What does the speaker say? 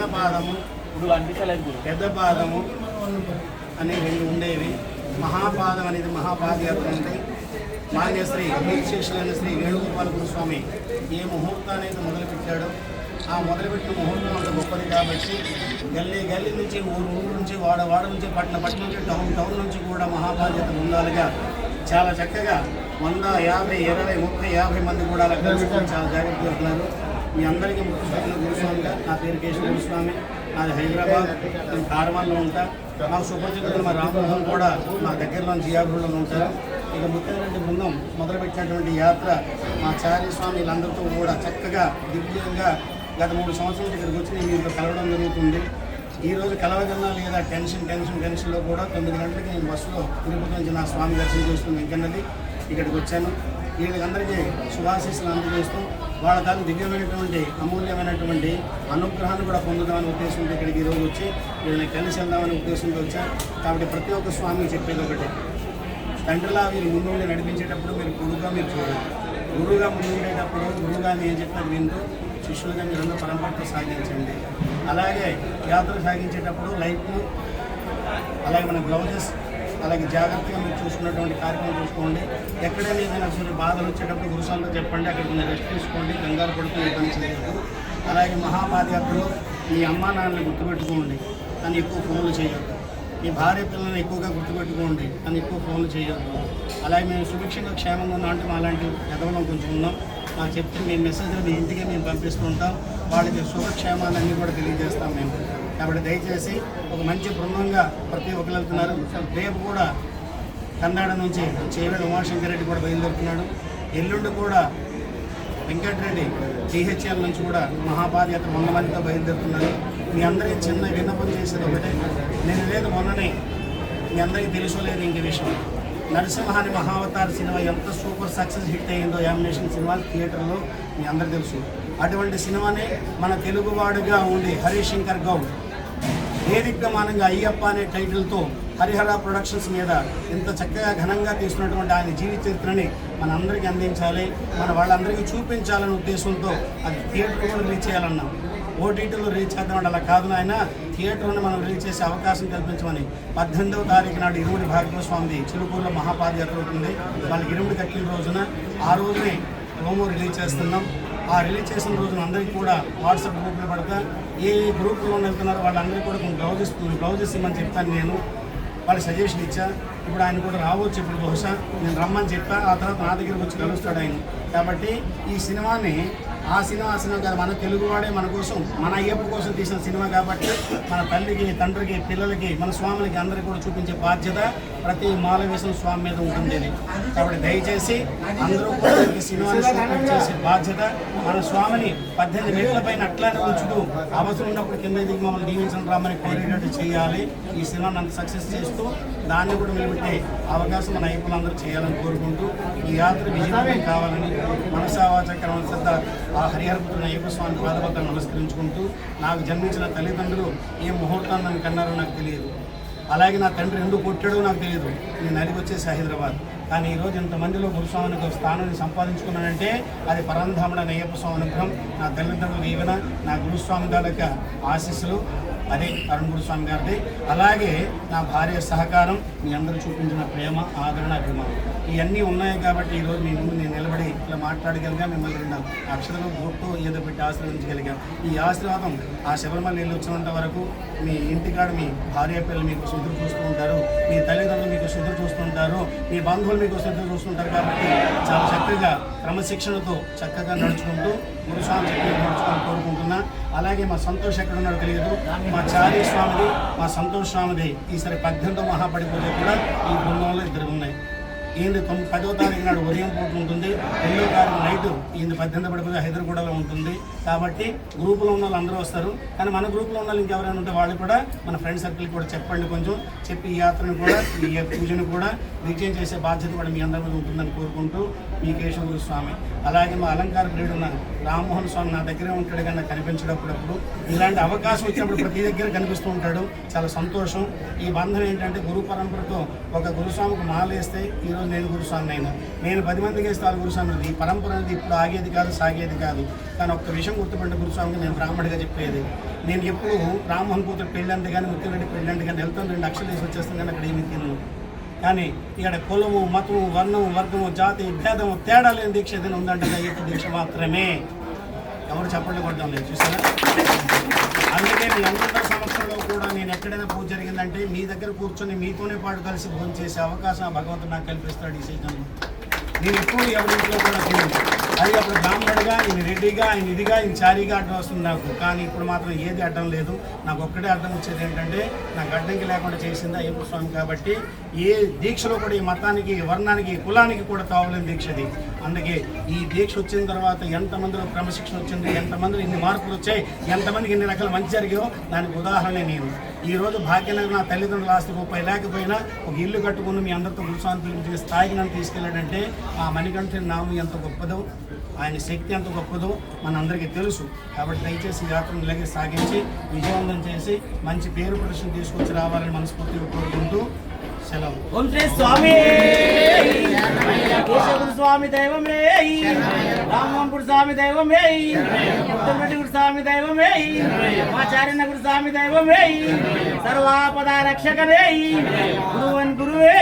చిన్న పాదము పెద్ద పాదము అని రెండు ఉండేవి. మహాపాదం అనేది మహాపాదయాత్ర అంటే మాన్యశ్రీ వీరశేషులైన శ్రీ వేణుగోపాల గురుస్వామి. ఏ ముహూర్తాన్ని అయితే మొదలుపెట్టాడో ఆ మొదలుపెట్టిన ముహూర్తం అంత గొప్పది కాబట్టి గల్లీ గల్లీ నుంచి ఊరు ఊరు నుంచి వాడ వాడ నుంచి పట్టణ పట్టణం నుంచి టౌన్ టౌన్ నుంచి కూడా మహాపాదయాత్ర ఉండాలిగా చాలా చక్కగా వంద యాభై ఇరవై ముప్పై యాభై మంది కూడా అలా కలుసుకొని చాలా జాగ్రత్తగా ఉన్నారు. మీ అందరికీ ముఖ్యమైన గురుస్వామిగా నా పేరు కేశవ గురుస్వామి. నాది హైదరాబాద్. నేను కార్వాన్లో ఉంటా. నాకు సుపరిచితులు మా రామ్మోహన్ కూడా మా దగ్గరలో జియాగూడలో ఉంటారు. ఇక ముఖ్యమైన బృందం మొదలుపెట్టినటువంటి యాత్ర మా చార్య స్వామి వీళ్ళందరితో కూడా చక్కగా దివ్యంగా గత మూడు సంవత్సరాల ఇక్కడికి వచ్చి నేను మీతో కలవడం జరుగుతుంది. ఈ రోజు లేదా టెన్షన్ టెన్షన్ టెన్షన్లో కూడా తొమ్మిది గంటలకి నేను బస్సులో తిరుపతి నుంచి నా స్వామి దర్శనం చేసుకుని వెంకన్నది ఇక్కడికి వచ్చాను. వీళ్ళందరికీ శుభాశీస్సులు అందజేస్తూ వాళ్ళ దాని దివ్యమైనటువంటి అమూల్యమైనటువంటి అనుగ్రహాన్ని కూడా పొందుదామనే ఉద్దేశంతో ఇక్కడికి ఈరోజు వచ్చి వీళ్ళని కలిసి వెళ్దామనే ఉద్దేశంతో వచ్చారు. కాబట్టి ప్రతి ఒక్క స్వామి చెప్పేది ఒకటి. తండ్రిలా మీరు ముందుండి నడిపించేటప్పుడు మీరు గురువుగా మీరు చూడండి గురువుగా ముందుండేటప్పుడు గురువుగా నేను చెప్పినది వింటూ శిష్యులుగా మీరు అందరూ పరంపరతో సాగించండి. అలాగే యాత్ర సాగించేటప్పుడు లైఫ్ అలాగే మన గ్లౌజెస్ అలాగే జాగ్రత్తగా మీరు చూసుకున్నటువంటి కార్యక్రమం చూసుకోండి. ఎక్కడైనా ఏదైనా సరే బాధలు వచ్చేటప్పుడు గురుసాలతో చెప్పండి. అక్కడ కొంచెం రెస్ట్ తీసుకోండి. కంగారు పడుతూ ఇబ్బంది పని అలాగే మహాపాదయాత్రలో మీ అమ్మా నాన్నని గుర్తుపెట్టుకోండి. అని ఎక్కువ ఫోన్లు చేయొద్దు. మీ భార్య పిల్లల్ని ఎక్కువగా గుర్తుపెట్టుకోండి. అని ఎక్కువ ఫోన్లు చేయొద్దు. అలాగే మేము సుభిక్షంగా క్షేమంగా ఉన్నాం అంటే మా లాంటి ఎదవలం కొంచెం ఉన్నాం. మాకు చెప్తే మేము మెసేజ్లు మీ ఇంటికి మేము పంపిస్తూ ఉంటాం వాళ్ళకి శుభక్షేమాలన్నీ కూడా తెలియజేస్తాం మేము. కాబట్టి దయచేసి ఒక మంచి బృందంగా ప్రతి ఒక్కరు వెళ్తున్నారు. రేపు కూడా కన్నడ నుంచి చేవేడు ఉమాశంకర్ రెడ్డి కూడా బయలుదేరుతున్నాడు. ఎల్లుండి కూడా వెంకటరెడ్డి టీహెచ్ఎల్ నుంచి కూడా మహాపాదయాత్ర వంద మందితో బయలుదేరుతున్నారు. మీ అందరికీ చిన్న విన్నపం చేసేది ఒకటే. నేను లేదు మొన్ననే మీ అందరికీ తెలుసో లేదు ఇంక విషయం. నరసింహాని మహావతార సినిమా ఎంత సూపర్ సక్సెస్ హిట్ అయ్యిందో యామినేషన్ సినిమా థియేటర్లో మీ అందరు తెలుసు. అటువంటి సినిమానే మన తెలుగువాడుగా ఉండే హరీష్ శంకర్ గౌడ్ వేదికమానంగా అయ్యప్ప అనే టైటిల్తో హరిహర ప్రొడక్షన్స్ మీద ఇంత చక్కగా ఘనంగా తీసుకున్నటువంటి ఆయన జీవిత చరిత్రని మన అందరికీ అందించాలి. మన వాళ్ళందరికీ చూపించాలనే ఉద్దేశంతో అది థియేటర్ కూడా రీచ్ చేయాలన్నాం. ఓటీటీలో రీచ్ చేద్దామంటే అలా కాదు నాయన థియేటర్ని మనం రిలీజ్ చేసే అవకాశం కల్పించమని పద్దెనిమిదవ తారీఖు నాడు ఇరుముడి భాగవత స్వామిది చిలుకూరులో మహాపాదయాత్ర అవుతుంది. వాళ్ళకి ఇరుముడి కట్టిన రోజున ఆ రోజునే ప్రోమో రిలీజ్ చేస్తున్నాం. ఆ రిలీజ్ చేసిన రోజున అందరికీ కూడా వాట్సాప్ గ్రూప్లో పడతా. ఏ గ్రూప్లో వెళ్తున్నారో వాళ్ళందరికీ కూడా కొన్ని బ్లౌజెస్ బ్లౌజెస్ ఇమ్మని చెప్తాను నేను. వాళ్ళు సజెషన్ ఇచ్చా. ఇప్పుడు ఆయన కూడా రావచ్చు ఇప్పుడు బహుశా. నేను రమ్మని చెప్పా. ఆ తర్వాత నా దగ్గరికి వచ్చి కలుస్తాడు ఆయన. కాబట్టి ఈ సినిమాని ఆ సినిమా ఆ సినిమా కాదు మన తెలుగువాడే మన కోసం మన అయ్యప్ప కోసం తీసిన సినిమా కాబట్టి మన తల్లికి తండ్రికి పిల్లలకి మన స్వాములకి అందరికీ కూడా చూపించే బాధ్యత ప్రతి మాలవేశం స్వామి మీద ఉంటుంది కాబట్టి దయచేసి అందరూ కూడా ఈ సినిమాని చేసే బాధ్యత మన స్వామిని పద్దెనిమిది మీటర్ల పైన అట్లానే ఉంచుతూ అవసరం ఉన్నప్పుడు కింద దిగి మమ్మల్ని దీవించడం రామని కోరేటట్టు చేయాలి. ఈ సినిమా నన్ను సక్సెస్ చేస్తూ దాన్ని కూడా నిలబెట్టే అవకాశం మన అయ్యప్పలందరూ చేయాలని కోరుకుంటూ ఈ యాత్ర విజయమే కావాలని మనసావాచక్రమ శ్రద్ధ ఆ హరిహరపుత్రుని అయ్యప్ప స్వామి పాదపత్రం నమస్కరించుకుంటూ నాకు జన్మించిన తల్లిదండ్రులు ఏ ముహూర్తాన్ని నన్ను కన్నారో నాకు తెలియదు. అలాగే నా తండ్రి ఎందుకు కొట్టాడో నాకు తెలియదు. నేను అడిగి వచ్చేసి హైదరాబాద్. కానీ ఈరోజు ఇంతమందిలో గురుస్వామికి స్థానాన్ని సంపాదించుకున్నానంటే అది పరంధాముడు అనే అయ్యప్ప స్వామి అనుగ్రహం. నా తల్లిదండ్రుల దీవెన నా గురుస్వామి గారి ఆశీస్సులు అదే అరుణ్ గురుస్వామి గారిది. అలాగే నా భార్య సహకారం మీ అందరూ చూపించిన ప్రేమ ఆదరణ అభిమానం. ఇవన్నీ ఉన్నాయి కాబట్టి ఈరోజు మీ ముందు నేను నిలబడి ఇట్లా మాట్లాడగలిగా మిమ్మల్ని రెండు అక్షరాలు బొట్టు ఏదో పెట్టి ఆశీర్వదించగలిగాం ఈ ఆశీర్వాదం ఆ శబరిమల నీళ్ళు వచ్చినంత వరకు మీ ఇంటికాడ మీ భార్య పిల్లలు మీకు శుద్ధులు చూస్తూ ఉంటారు మీ తల్లిదండ్రులు మీకు శుద్ధులు చూస్తుంటారు మీ బంధువులు మీకు శుద్ధులు చూస్తుంటారు కాబట్టి చాలా చక్కగా క్రమశిక్షణతో చక్కగా నడుచుకుంటూ గురుస్వామి చక్కగా నడుచుకుంటూ కోరుకుంటున్నా. అలాగే మా సంతోష్ ఎక్కడ ఉన్నాడో తెలియదు. మా చారీ స్వామిది మా సంతోష్ స్వామిది. ఈసారి పద్దెనిమిదో మహాపడి పూజ కూడా ఈ బృందంలో ఇద్దరు ఉన్నాయి ఈయన తొమ్మిది పదో తారీఖు నాడు ఉదయం పూట ఉంటుంది. రెండో తారీఖు నైట్ ఈయన పద్దెనిమిది పడిపోయి హైదరాబాద్లో ఉంటుంది. కాబట్టి గ్రూపులో ఉన్న వాళ్ళు అందరూ వస్తారు. కానీ మన గ్రూప్లో ఉన్న వాళ్ళు ఇంకెవరైనా ఉంటే వాళ్ళు కూడా మన ఫ్రెండ్ సర్కిల్కి కూడా చెప్పండి కొంచెం. చెప్పి ఈ యాత్రను కూడా ఈ పూజను కూడా విజయం చేసే బాధ్యత కూడా మీ అందరి మీద ఉంటుందని కోరుకుంటూ మీ కేశవ స్వామి. అలాగే మా అలంకార ప్రియుడు ఉన్న రామ్మోహన్ స్వామి నా దగ్గరే ఉంటాడు కానీ కనిపించేటప్పుడప్పుడు ఇలాంటి అవకాశం వచ్చినప్పుడు ప్రతి దగ్గర కనిపిస్తూ ఉంటాడు. చాలా సంతోషం. ఈ బంధం ఏంటంటే గురు పరంపరతో ఒక గురుస్వామికి మాలేస్తే ఈరోజు రోజు నేను గురుస్వామి అయినా. నేను పది మందికి వేస్తాను గురుస్వామి ఈ పరంపర అనేది ఇప్పుడు ఆగేది కాదు సాగేది కాదు. కానీ ఒక్క విషయం గుర్తుపడిన గురుస్వామికి నేను బ్రాహ్మడిగా చెప్పేది. నేను ఎప్పుడు రామ్మోహన్ కూతురు పెళ్ళంటే కానీ ముత్యంరెడ్డి పెళ్ళంటే కానీ వెళ్తాను రెండు అక్షలు వేసి వచ్చేస్తాను కానీ అక్కడ ఏమి తినను. కానీ ఇక్కడ కులము మతము వర్ణము వర్గము జాతి భేదము తేడా లేని దీక్ష ఏదైనా ఉందంటే దీక్ష మాత్రమే. ఎవరు చెప్పండి కొట్టడం లేదు చూసారా అందుకే మీ అందరి సంవత్సరంలో కూడా నేను ఎక్కడైనా పూజ జరిగిందంటే మీ దగ్గర కూర్చొని మీతోనే పాటు కలిసి భోజనం చేసే అవకాశం భగవంతుడు నాకు కల్పిస్తాడు ఈ సీజన్లో. నేను ఎప్పుడు ఎవరింట్లో కూడా తినను బ్రాహ్మణుడిగా ఈయన రెడ్డిగా ఆయన ఇదిగా ఈయన చారీగా అడ్డం వస్తుంది నాకు. కానీ ఇప్పుడు మాత్రం ఏది అడ్డం లేదు. నాకు ఒక్కటే అడ్డం వచ్చేది ఏంటంటే నాకు అడ్డంకి లేకుండా చేసింది అయ్యప్ప స్వామి కాబట్టి ఏ దీక్షలో కూడా ఈ మతానికి వర్ణానికి కులానికి కూడా తావలేని దీక్షది అందుకే ఈ దీక్ష వచ్చిన తర్వాత ఎంతమందిలో క్రమశిక్షణ వచ్చింది ఎంతమందిలో ఇన్ని మార్పులు వచ్చాయి ఎంతమందికి ఇన్ని రకాల మంచి జరిగాయో దానికి ఉదాహరణ నేను. ఈ రోజు భాగ్యనగర్ నా తల్లిదండ్రుల ఆస్తి ముప్పై లేకపోయినా ఒక ఇల్లు కట్టుకుని మీ అందరితో గురుస్వామి పిలిపించిన స్థాయికి నన్ను తీసుకెళ్ళాడంటే ఆ మణికంఠ నామం ఎంత గొప్పదో ఆయన శక్తి ఎంత గొప్పదో మనందరికీ తెలుసు. కాబట్టి దయచేసి ఈ యాత్రను ఇలాగే సాగించి విజయవంతం చేసి మంచి పేరు ప్రదర్శన తీసుకొచ్చి రావాలని మనస్ఫూర్తిగా కోరుకుంటూ సెలవు. ఓం శ్రీ స్వామి! కేశవుడు స్వామి దైవమే! రామంపుడు స్వామి దైవమే! ఉత్తమరెడ్డి స్వామి దైవమే! ఆచార్య గురు స్వామి దైవమే! సర్వాపద రక్షకనే గురువన్ గురువే!